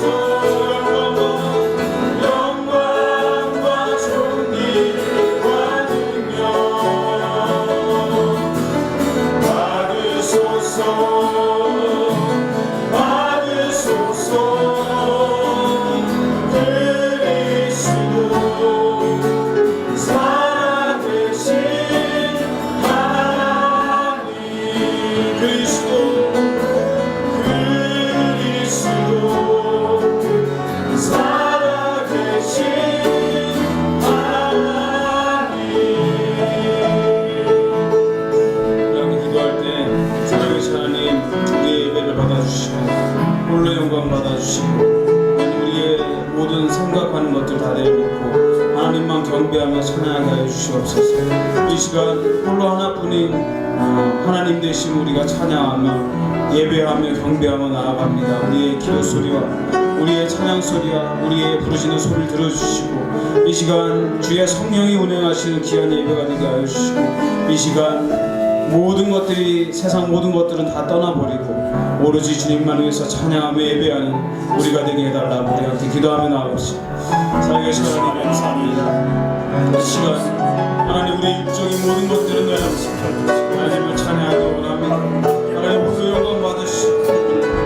soul. 시간 홀로 하나뿐인 어, 하나님 되신 우리가 찬양하며 예배하며 경배하며 나아갑니다. 우리의 기도 소리와 우리의 찬양 소리와 우리의 부르짖는 소리를 들어주시고 이 시간 주의 성령이 운행하시는 귀한 예배가 되게 하여 주시고 이 시간 모든 것들이 세상 모든 것들은 다 떠나버리고 오로지 주님만 위해서 찬양하며 예배하는 우리가 되게 해달라 우리한테 기도하며 나아갑시다. 살아계신 하나님 감사합니다. 시간 하나님 우리 입적인 모든 것들은 나의 지켜주시고 하나님을 찬양하기 원합니다 하나님 모두 영광 받으시고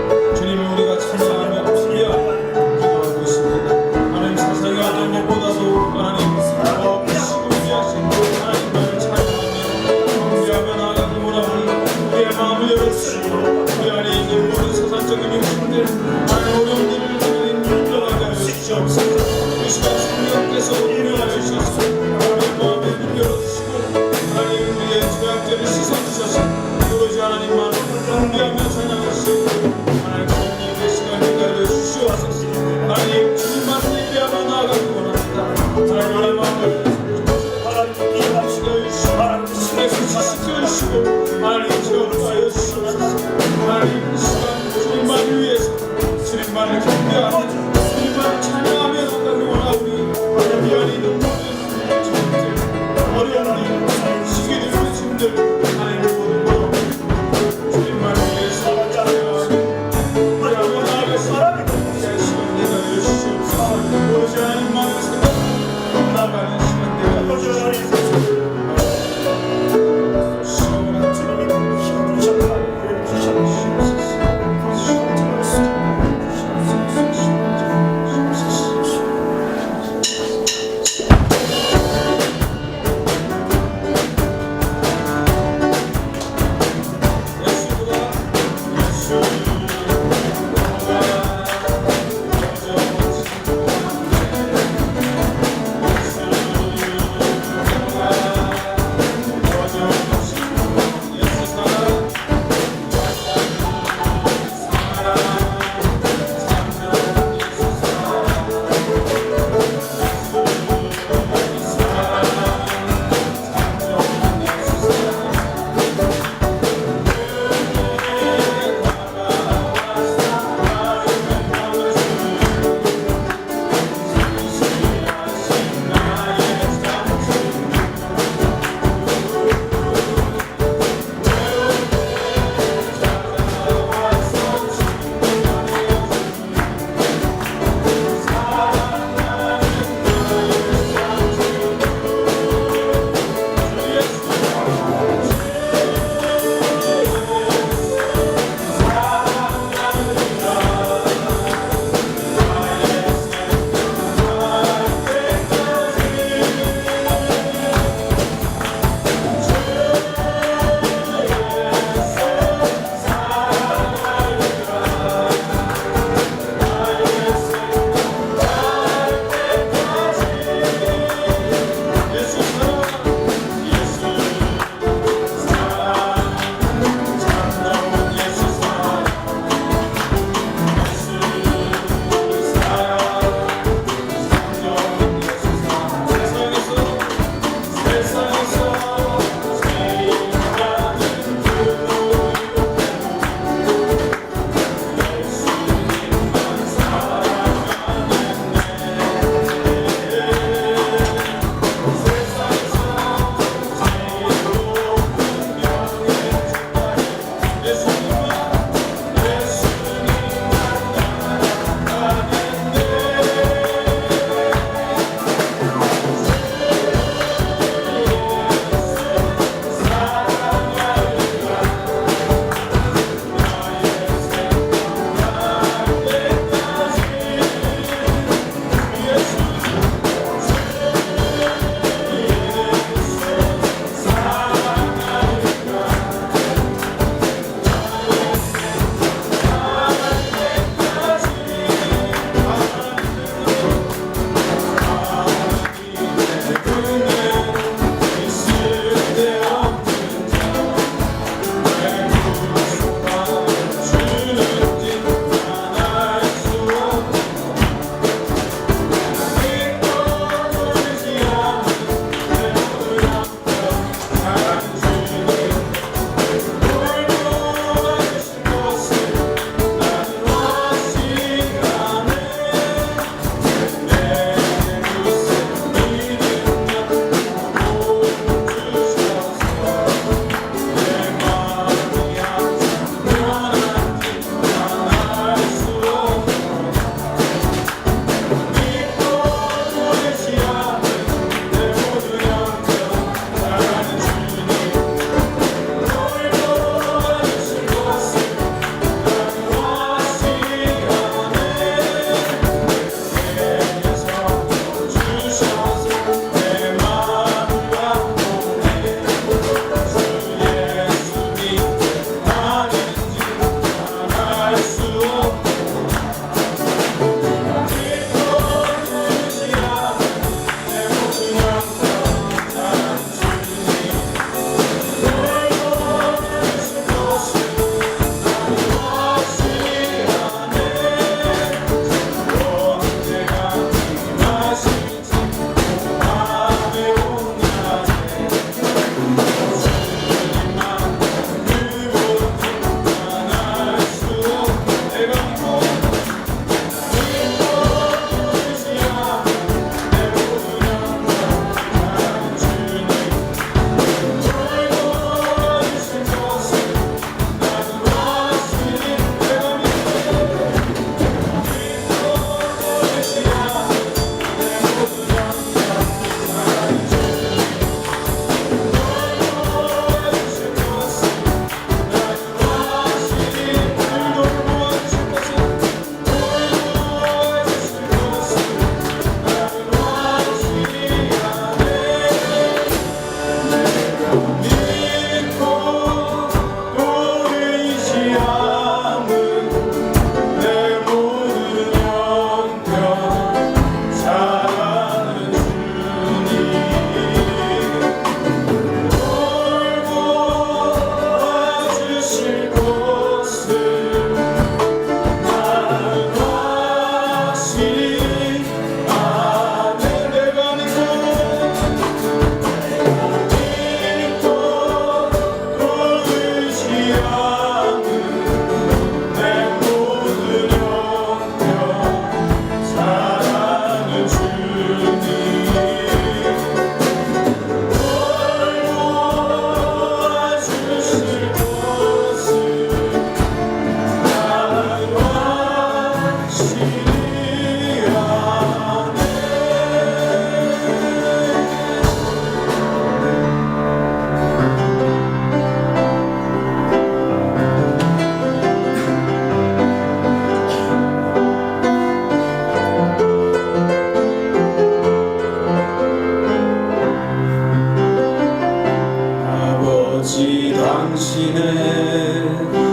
당신의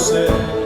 said.